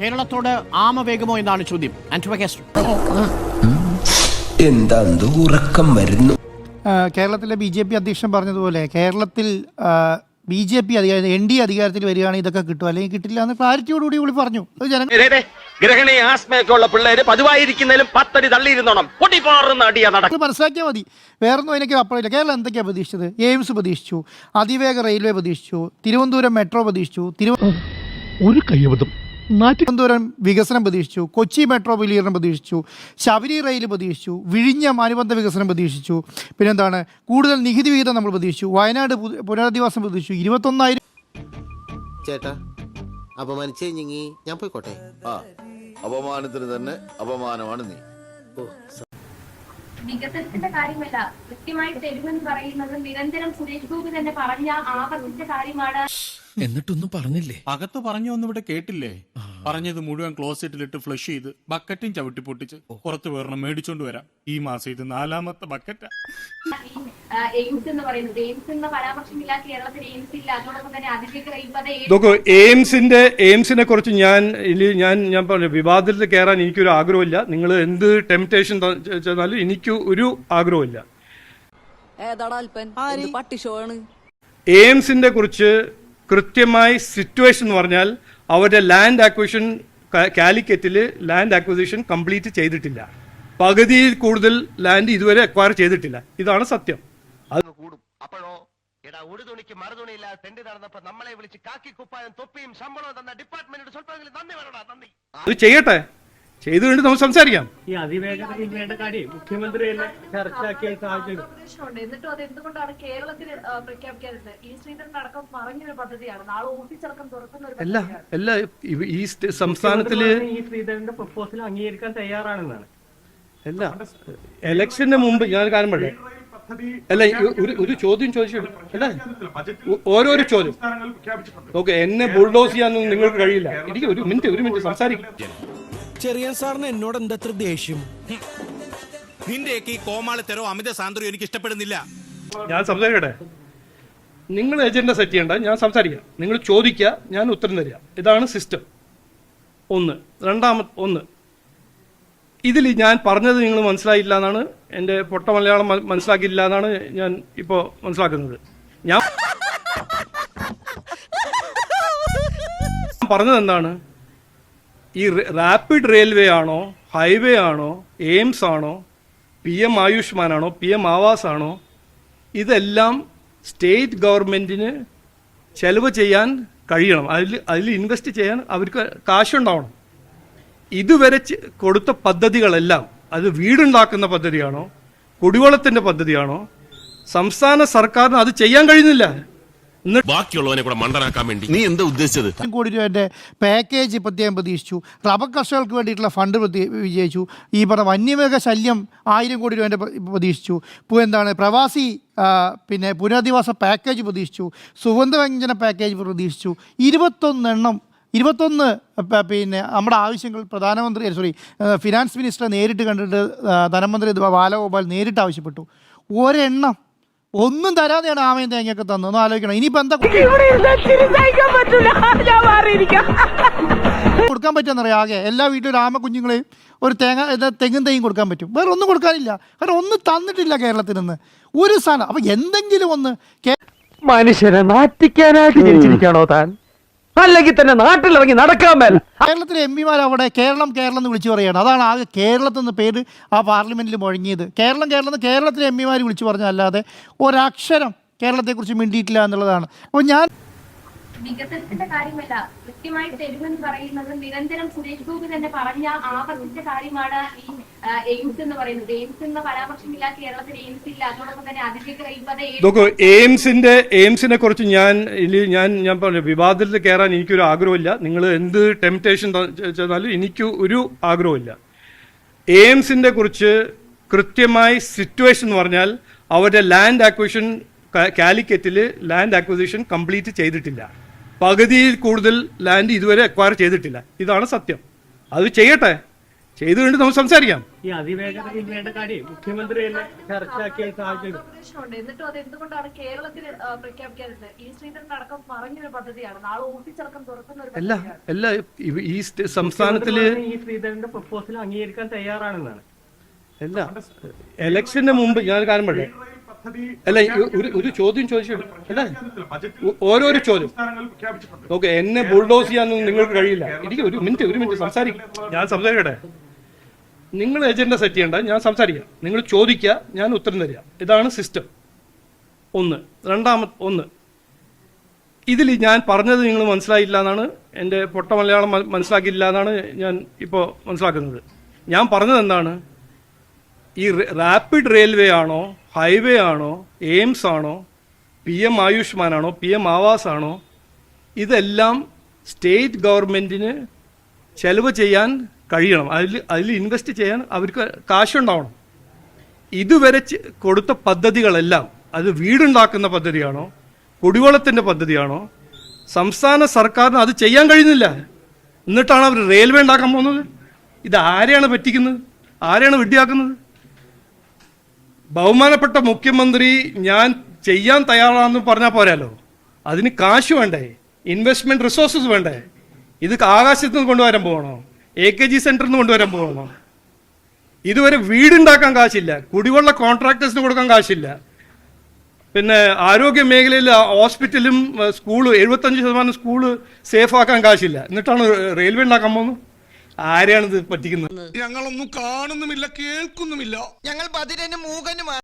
കേരളത്തോട് ആമ വേഗമോ എന്നാണ് ചോദ്യം. എന്താ ഉറക്കം വരുന്നു? കേരളത്തിലെ ബി ജെ പി അധ്യക്ഷൻ പറഞ്ഞതുപോലെ കേരളത്തിൽ ബി ജെ പി അധികാരം എൻ ഡി അധികാരത്തിൽ വരികയാണെങ്കിൽ ഇതൊക്കെ കിട്ടും. അല്ലെങ്കിൽ കിട്ടില്ല എന്ന് ക്ലാരിറ്റിയോടുകൂടി പുള്ളി പറഞ്ഞു. അത് ഗ്രഹണി ആസ്മയൊക്കെ ഉള്ള പിള്ളേര് പതിവായിരിക്കുന്നതിലും പത്തടി തള്ളിയിരുന്നോണം. പൊട്ടിപ്പാറുന്ന അടിയാ നടക്കും മനസ്സിലാക്കിയാൽ മതി. വേറൊന്നും എനിക്ക് അപ്പുറമില്ല. കേരളം എന്തൊക്കെയാണ് പ്രതീക്ഷിച്ചത്? എയിംസ് പ്രതീക്ഷിച്ചു അതിവേഗ റെയിൽവേ പ്രതീക്ഷിച്ചു തിരുവനന്തപുരം മെട്രോ പ്രതീക്ഷിച്ചു തിരുവ ഒരു കയ്യബദ്ധം തിരുവനന്തപുരം വികസനം പ്രതീക്ഷിച്ചു കൊച്ചി മെട്രോ വിലീകരണം പ്രതീക്ഷിച്ചു ശബരി റെയിൽ പ്രതീക്ഷിച്ചു വിഴിഞ്ഞം അനുബന്ധ വികസനം പ്രതീക്ഷിച്ചു. പിന്നെന്താണ് കൂടുതൽ നികുതി വിഹിതം നമ്മൾ പ്രതീക്ഷിച്ചു. വയനാട് പുനരധിവാസം പ്രതീക്ഷിച്ചു. ഇരുപത്തൊന്നായിരം ചേട്ടാ അപമാനിച്ചേ ഞാൻ പോയിക്കോട്ടെ. ആ അപമാനത്തിന് തന്നെ അപമാനമാണ് നീ. വികസനത്തിന്റെ കാര്യമല്ല കൃത്യമായി തരുമെന്ന് പറയുന്നത് നിരന്തരം സുരേഷ് ഗോപി തന്നെ പറഞ്ഞ ആവർത്തിച്ച കാര്യമാണ്. എന്നിട്ടൊന്നും പറഞ്ഞില്ലേ? അകത്ത് പറഞ്ഞൊന്നും ഇവിടെ കേട്ടില്ലേ? പറഞ്ഞത് മുഴുവൻ ക്ലോസറ്റിലിട്ട് ഫ്ലഷ് ചെയ്ത് ബക്കറ്റും ചവിട്ടി പൊട്ടിച്ച് പുറത്ത് വേറെ മേടിച്ചോണ്ട് വരാം. ഈ മാസം ഇത് നാലാമത്തെ ബക്കറ്റാ. എയിംസ് എന്ന് പറയുന്നത്. എയിംസ് എന്ന പരാമർശമില്ല കേരളത്തിൽ എയിംസ് ഇല്ല. അതോടൊപ്പം തന്നെ അതിലേക്ക് റെയിൽപത നോക്കൂ എയിംസിന്റെ എയിംസിനെ കുറിച്ച് ഞാൻ ഇനി ഞാൻ ഞാൻ പറഞ്ഞു വിവാദത്തിൽ കയറാൻ എനിക്കൊരു ആഗ്രഹമില്ല. നിങ്ങൾ എന്ത് ടെംപ്റ്റേഷൻ ചെന്നാലും എനിക്ക് ഒരു ആഗ്രഹമില്ല. അല്പൻ? എന്ത് പട്ടിഷോയാണ് എയിംസിന്റെ കുറിച്ച് കൃത്യമായി സിറ്റുവേഷൻ എന്ന് പറഞ്ഞാൽ അവരുടെ ലാൻഡ് ആക്വിഷൻ കാലിക്കറ്റിൽ ലാൻഡ് ആക്വിസിഷൻ കംപ്ലീറ്റ് ചെയ്തിട്ടില്ല. പകുതിയിൽ കൂടുതൽ ലാൻഡ് ഇതുവരെ അക്വയർ ചെയ്തിട്ടില്ല. ഇതാണ് സത്യം. അത് കൂടും. അപ്പോഴോ എടാ ഒരു തുണിക്ക് മറുതുണിയില്ലാതെ തെണ്ടി നടന്നപ്പോ നമ്മളെ വിളിച്ച് കാക്കി കുപ്പായം തൊപ്പിയും ശമ്പളവും തന്ന ഡിപ്പാർട്ട്മെന്റിന് സ്വല്പമെങ്കിലും നന്ദി വരണോ നന്ദി. അത് ചെയ്യട്ടെ. ചെയ്തു കഴിഞ്ഞിട്ട് നമുക്ക് സംസാരിക്കാം. ഈ അതിവേഗ വേണ്ട കാര്യം മുഖ്യമന്ത്രി ചർച്ചയാക്കിയ സാഹചര്യം. ഉണ്ട് എന്നിട്ടും അത് എന്തുകൊണ്ടാണ് കേരളത്തിൽ പ്രഖ്യാപിക്കാറുണ്ട് ഈ ശ്രീധരൻ അടക്കം പറഞ്ഞൊരു പദ്ധതിയാണ്. നാളെ ഓഫീസടക്കം തുറക്കുന്ന ഒരു അല്ല അല്ല ഇവ- ഈ സ്റ്റേ- സംസ്ഥാനത്തിൽ ഈ ശ്രീധരന്റെ പ്രപ്പോസൽ അംഗീകരിക്കാൻ തയ്യാറാണെന്നാണ്. അല്ല ഇലക്ഷന് മുമ്പ് ഞാൻ കാര്യം പറയാം അല്ല ഈ ഒരു ഒരു ചോദ്യം ചോദിച്ചു. അല്ല ഓരോ ഓരോരോ ചോദ്യം. ഓക്കെ എന്നെ ബുൾഡോസ് ചെയ്യാനൊന്നും നിങ്ങൾക്ക് കഴിയില്ല. എനിക്ക് ഒരു മിനിറ്റ് ഒരു മിനിറ്റ് സംസാരിക്കും. ചെറിയ സാറിന് എന്നോട് എന്താ അത്ര ദേഷ്യം? നിന്റെയൊക്കെ ഈ കോമാളിത്തരോ അമിത സാന്ദ്രോ എനിക്ക് ഇഷ്ടപ്പെടുന്നില്ല. ഞാൻ സംസാരിക്കട്ടെ? നിങ്ങൾ എജൻഡ സെറ്റ് ചെയ്യണ്ട ഞാൻ സംസാരിക്കാം. നിങ്ങൾ ചോദിക്കുക ഞാൻ ഉത്തരം തരിക ഇതാണ് സിസ്റ്റം ഒന്ന്. രണ്ടാമത് ഒന്ന്. ഇതിൽ ഞാൻ പറഞ്ഞത് നിങ്ങൾ മനസ്സിലായില്ല എന്നാണ് എന്റെ പൊട്ട മലയാളം മനസ്സിലാക്കിയില്ല എന്നാണ് ഞാൻ ഇപ്പോൾ മനസ്സിലാക്കുന്നത്. ഞാൻ പറഞ്ഞത് എന്താണ്? ഈ റാപ്പിഡ് റെയിൽവേ ആണോ ഹൈവേ ആണോ എയിംസ് ആണോ പി എം ആയുഷ്മാൻ ആണോ പി എം ആവാസ് ആണോ ഇതെല്ലാം സ്റ്റേറ്റ് ഗവൺമെന്റിന് ചെലവ് ചെയ്യാൻ കഴിയണം. അതിൽ അതിൽ ഇൻവെസ്റ്റ് ചെയ്യാൻ അവർക്ക് കാശുണ്ടാവണം. ഇതുവരെ കൊടുത്ത പദ്ധതികളെല്ലാം അത് വീടുണ്ടാക്കുന്ന പദ്ധതിയാണോ കുടിവെള്ളത്തിന്റെ പദ്ധതിയാണോ സംസ്ഥാന സർക്കാരിന് അത് ചെയ്യാൻ കഴിയുന്നില്ല. ബാക്കിയുള്ളവനെ കൂടെ മണ്ടനാക്കാൻ വേണ്ടി. നീ എന്താ ഉദ്ദേശിച്ചത്? കോടി രൂപന്റെ പാക്കേജ് പ്രത്യേകം പ്രതീക്ഷിച്ചു. റബ്ബർ കർഷകർക്ക് വേണ്ടിയിട്ടുള്ള ഫണ്ട് പ്രതി- വിജയിച്ചു. ഈ പറഞ്ഞ വന്യമൃഗ ശല്യം ആയിരം കോടി രൂപന്റെ പ്ര- പ്രതീക്ഷിച്ചു. ഇപ്പോൾ എന്താണ് പ്രവാസി പിന്നെ പുനരധിവാസ പാക്കേജ് പ്രതീക്ഷിച്ചു. സുഗന്ധവ്യഞ്ജന പാക്കേജ് പ്രതീക്ഷിച്ചു. ഇരുപത്തൊന്നെണ്ണം ഇരുപത്തൊന്ന് പിന്നെ നമ്മുടെ ആവശ്യങ്ങൾ പ്രധാനമന്ത്രി സോറി ഫിനാൻസ് മിനിസ്റ്റർ നേരിട്ട് കണ്ടിട്ട് ധനമന്ത്രി ബാലഗോപാൽ നേരിട്ട് ആവശ്യപ്പെട്ടു. ഒരെണ്ണം ഒന്നും തരാതെയാണ് ആമയും തേങ്ങയൊക്കെ തന്നു ഒന്ന് ആലോചിക്കണം. ഇനിയിപ്പോൾ എന്താ കൊടുക്കാൻ പറ്റുമെന്നറിയാം ആകെ. എല്ലാ വീട്ടിലും ആമ കുഞ്ഞുങ്ങളെയും ഒരു തേങ്ങ തെങ്ങും തേയും കൊടുക്കാൻ പറ്റും. വേറെ ഒന്നും കൊടുക്കാനില്ല. കാരണം ഒന്നും തന്നിട്ടില്ല കേരളത്തിൽ നിന്ന്. ഒരു സാധനം. അപ്പൊ എന്തെങ്കിലും ഒന്ന് മനുഷ്യനെ മനുഷ്യരെ ജനിച്ചിരിക്കണോ ജനിച്ചിരിക്കാണോ താൻ? അല്ലെങ്കിൽ തന്നെ നാട്ടിലിറങ്ങി നടക്കാൻ മേല. കേരളത്തിലെ എം പിമാർ അവിടെ കേരളം കേരളം എന്ന് വിളിച്ചു പറയുകയാണ് അതാണ് ആകെ കേരളത്തിൽ നിന്ന് പേര് ആ പാർലമെന്റിൽ മുഴങ്ങിയത്. കേരളം കേരളം കേരളത്തിലെ എം പിമാർ വിളിച്ചു പറഞ്ഞല്ലാതെ ഒരക്ഷരം കേരളത്തെക്കുറിച്ച് മിണ്ടിയിട്ടില്ല എന്നുള്ളതാണ്. അപ്പോൾ ഞാൻ വികസനത്തിന്റെ കാര്യമല്ല. കൃത്യമായി തരുമെന്ന് പറയുന്നത് നിരന്തരം സുരേഷ് ഗോപി തന്നെ പറഞ്ഞ ആവർത്തിച്ച കാര്യമാണ് ഈ എയിംസ് എന്ന് പറയുന്നത്. എയിംസ് എന്ന പരാമർശമില്ല കേരളത്തിൽ എയിംസ് ഇല്ല. അതോടൊപ്പം തന്നെ അതിലേക്ക് നോക്കൂ എയിംസിന്റെ എയിംസിനെ കുറിച്ച് ഞാൻ ഞാൻ ഞാൻ പറഞ്ഞു വിവാദത്തിൽ കയറാൻ എനിക്കൊരു ആഗ്രഹമില്ല. നിങ്ങൾ എന്ത് ടെംപ്റ്റേഷൻ ചെന്നാലും എനിക്ക് ഒരു ആഗ്രഹമില്ല. എയിംസിന്റെ കുറിച്ച് കൃത്യമായി സിറ്റുവേഷൻ എന്ന് പറഞ്ഞാൽ അവരുടെ ലാൻഡ് ആക്വിഷൻ കാലിക്കറ്റിൽ ലാൻഡ് ആക്വിസിഷൻ കംപ്ലീറ്റ് ചെയ്തിട്ടില്ല. പകുതിയിൽ കൂടുതൽ ലാൻഡ് ഇതുവരെ അക്വയർ ചെയ്തിട്ടില്ല. ഇതാണ് സത്യം. അത് ചെയ്യട്ടെ. ചെയ്തു കഴിഞ്ഞിട്ട് നമുക്ക് സംസാരിക്കാം. ഈ അതിവേഗതയിൽ വേണ്ട കാര്യം മുഖ്യമന്ത്രി തന്നെ ചർച്ചയാക്കിയ സാഹചര്യം. ഉണ്ട് എന്നിട്ടും അത് എന്തുകൊണ്ടാണ് കേരളത്തിൽ ഈ ശ്രീധരൻ അടക്കം പറഞ്ഞൊരു പദ്ധതിയാണ്. നാളെ ഓഫീസടക്കം തുറക്കുന്ന ഒരു അല്ല അല്ല ഇവ- ഈ സ്റ്റ- സംസ്ഥാനത്തിൽ ഈ ശ്രീധരന്റെ പ്രപ്പോസൽ അംഗീകരിക്കാൻ തയ്യാറാണെന്നാണ്. അല്ല ഇലക്ഷന് മുമ്പ് ഞാൻ ഒരു കാര്യം പറയാം അല്ല ഒരു ഒരു ചോദ്യം ചോദിച്ചു അല്ല ഓരോ ഓരോരോ ചോദ്യം. ഓക്കെ എന്നെ ബുൾഡോസ് ചെയ്യാനൊന്നും നിങ്ങൾക്ക് കഴിയില്ല. എനിക്ക് ഒരു മിനിറ്റ് ഒരു മിനിറ്റ് സംസാരിക്കും. ഞാൻ സംസാരിക്കട്ടെ? നിങ്ങൾ ഏജൻഡ സെറ്റ് ചെയ്യണ്ട ഞാൻ സംസാരിക്കാം. നിങ്ങൾ ചോദിക്കുക ഞാൻ ഉത്തരം തരിക. ഇതാണ് സിസ്റ്റം. ഒന്ന്. രണ്ടാമത് ഒന്ന്. ഇതിൽ ഞാൻ പറഞ്ഞത് നിങ്ങൾ മനസ്സിലായില്ല എന്നാണ് എന്റെ പൊട്ട മലയാളം മനസ്സിലാക്കിയില്ല എന്നാണ് ഞാൻ ഇപ്പോൾ മനസ്സിലാക്കുന്നത്. ഞാൻ പറഞ്ഞത് എന്താണ്? ഈ റാപ്പിഡ് റെയിൽവേ ആണോ ഹൈവേ ആണോ എയിംസ് ആണോ പി എം ആയുഷ്മാൻ ആണോ പി എം ആവാസ് ആണോ ഇതെല്ലാം സ്റ്റേറ്റ് ഗവൺമെന്റിന് ചെലവ് ചെയ്യാൻ കഴിയണം. അതിൽ അതിൽ ഇൻവെസ്റ്റ് ചെയ്യാൻ അവർക്ക് കാശുണ്ടാവണം. ഇതുവരെ കൊടുത്ത പദ്ധതികളെല്ലാം അത് വീടുണ്ടാക്കുന്ന പദ്ധതിയാണോ കുടിവെള്ളത്തിന്റെ പദ്ധതിയാണോ സംസ്ഥാന സർക്കാരിന് അത് ചെയ്യാൻ കഴിയുന്നില്ല. എന്നിട്ടാണ് അവർ റെയിൽവേ ഉണ്ടാക്കാൻ പോകുന്നത്. ഇത് ആരെയാണ് പറ്റിക്കുന്നത്? ആരെയാണ് വിഡ്ഢിയാക്കുന്നത്? ബഹുമാനപ്പെട്ട മുഖ്യമന്ത്രി ഞാൻ ചെയ്യാൻ തയ്യാറാണെന്ന് പറഞ്ഞാൽ പോരാലോ? അതിന് കാശ് വേണ്ടേ? ഇൻവെസ്റ്റ്മെന്റ് റിസോഴ്സസ് വേണ്ടേ? ഇത് ആകാശത്ത് നിന്ന് കൊണ്ടുവരാൻ പോകണോ? എ കെ ജി സെന്ററിൽ നിന്ന് കൊണ്ടുവരാൻ പോകണോ? ഇതുവരെ വീടുണ്ടാക്കാൻ കാശില്ല. കുടിവെള്ള കോൺട്രാക്ടേഴ്സിന് കൊടുക്കാൻ കാശില്ല. പിന്നെ ആരോഗ്യ മേഖലയിൽ ഹോസ്പിറ്റലും സ്കൂളും എഴുപത്തഞ്ച് ശതമാനം സ്കൂൾ സേഫാക്കാൻ കാശില്ല. എന്നിട്ടാണ് റെയിൽവേ ഉണ്ടാക്കാൻ പോകുന്നത്? ആരെയാണ് ഇത് പറ്റിക്കുന്നത്? ഞങ്ങളൊന്നും കാണുന്നുമില്ല കേൾക്കുന്നുമില്ല. ഞങ്ങൾ ബദിരനും മൂകനുമാണ്